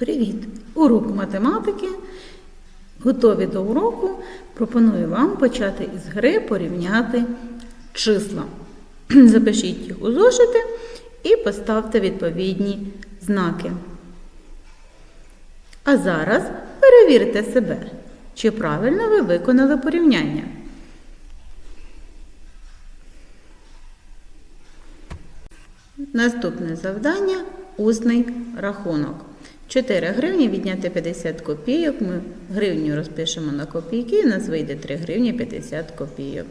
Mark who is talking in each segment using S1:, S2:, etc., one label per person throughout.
S1: Привіт! Урок математики. Готові до уроку. Пропоную вам почати із гри порівняти числа. Запишіть їх у зошити і поставте відповідні знаки. А зараз перевірте себе, чи правильно ви виконали порівняння. Наступне завдання усний рахунок. 4 гривні відняти 50 копійок. Ми гривню розпишемо на копійки, і у нас вийде 3 гривні 50 копійок.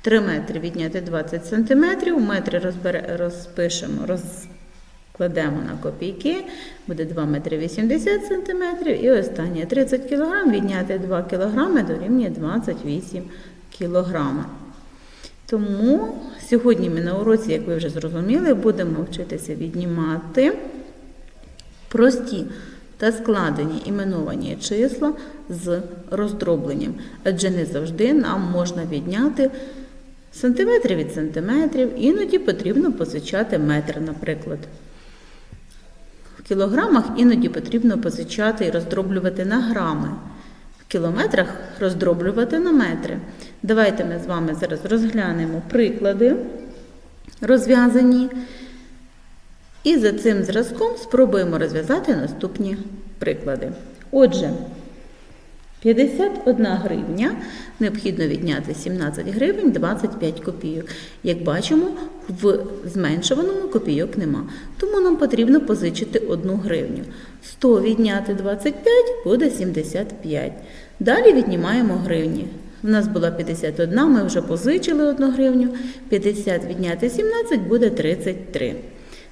S1: 3 метри відняти 20 сантиметрів. Метри розбере, розпишемо, розкладемо на копійки. Буде 2 метри 80 сантиметрів. І останнє 30 кілограм відняти 2 кілограми дорівнює 28 кілограми. Тому сьогодні ми на уроці, як ви вже зрозуміли, будемо вчитися віднімати прості та складені іменовані числа з роздробленням. Адже не завжди нам можна відняти сантиметри від сантиметрів, іноді потрібно позичати метр, наприклад. В кілограмах іноді потрібно позичати і роздроблювати на грами. В кілометрах роздроблювати на метри. Давайте ми з вами зараз розглянемо приклади розв'язані. І за цим зразком спробуємо розв'язати наступні приклади. Отже, 51 гривня необхідно відняти 17 гривень 25 копійок. Як бачимо, в зменшуваному копійок нема. Тому нам потрібно позичити 1 гривню. 100 відняти 25 буде 75. Далі віднімаємо гривні. У нас була 51, ми вже позичили 1 гривню. 50 відняти 17 буде 33.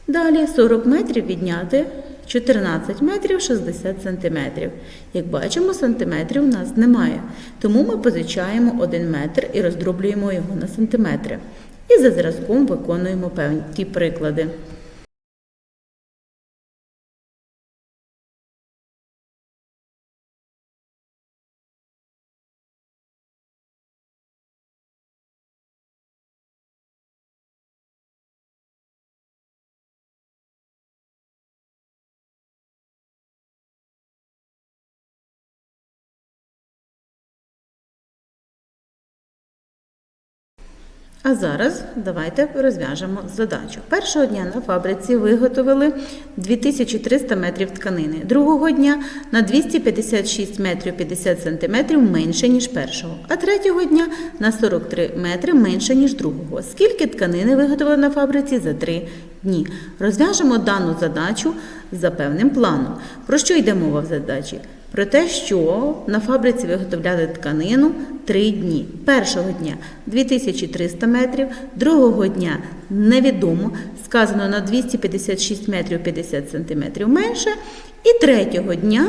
S1: Далі 40 метрів відняти 14 метрів 60 сантиметрів. Як бачимо, сантиметрів у нас немає. Тому ми позичаємо 1 метр і роздроблюємо його на сантиметри. І за зразком виконуємо певні приклади. А зараз давайте розв'яжемо задачу. Першого дня на фабриці виготовили 2300 метрів тканини. Другого дня на 256 метрів 50 сантиметрів менше, ніж першого. А третього дня на 43 метри менше, ніж другого. Скільки тканини виготовили на фабриці за 3 дні? Розв'яжемо дану задачу за певним планом. Про що йде мова в задачі? Про те, що на фабриці виготовляли тканину 3 дні. Першого дня 2300 метрів, другого дня невідомо, сказано на 256 метрів 50 сантиметрів менше, і третього дня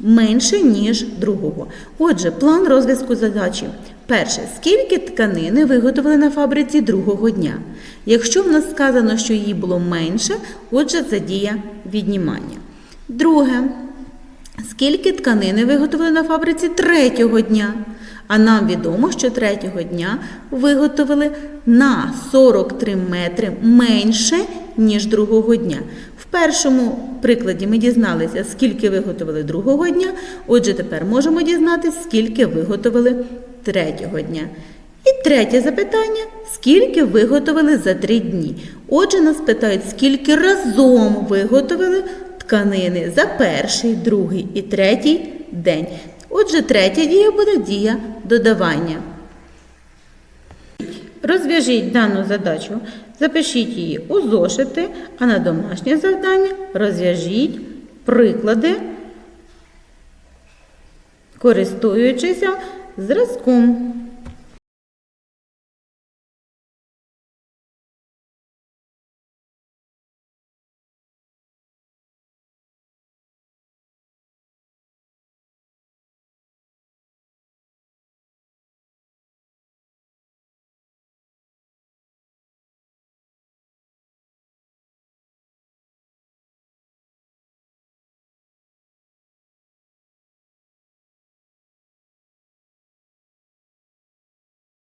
S1: менше, ніж другого. Отже, план розв'язку задачі. Перше, скільки тканини виготовили на фабриці другого дня? Якщо в нас сказано, що її було менше, отже, це дія віднімання. Друге. Скільки тканини виготовили на фабриці третього дня? А нам відомо, що третього дня виготовили на 43 метри менше, ніж другого дня. В першому прикладі ми дізналися, скільки виготовили другого дня. Отже, тепер можемо дізнатися, скільки виготовили третього дня. І третє запитання: скільки виготовили за три дні? Отже, нас питають, скільки разом виготовили тканини за перший, другий і третій день. Отже, третя дія буде дія додавання. Розв'яжіть дану задачу, запишіть її у зошити, а на домашнє завдання розв'яжіть приклади, користуючися зразком.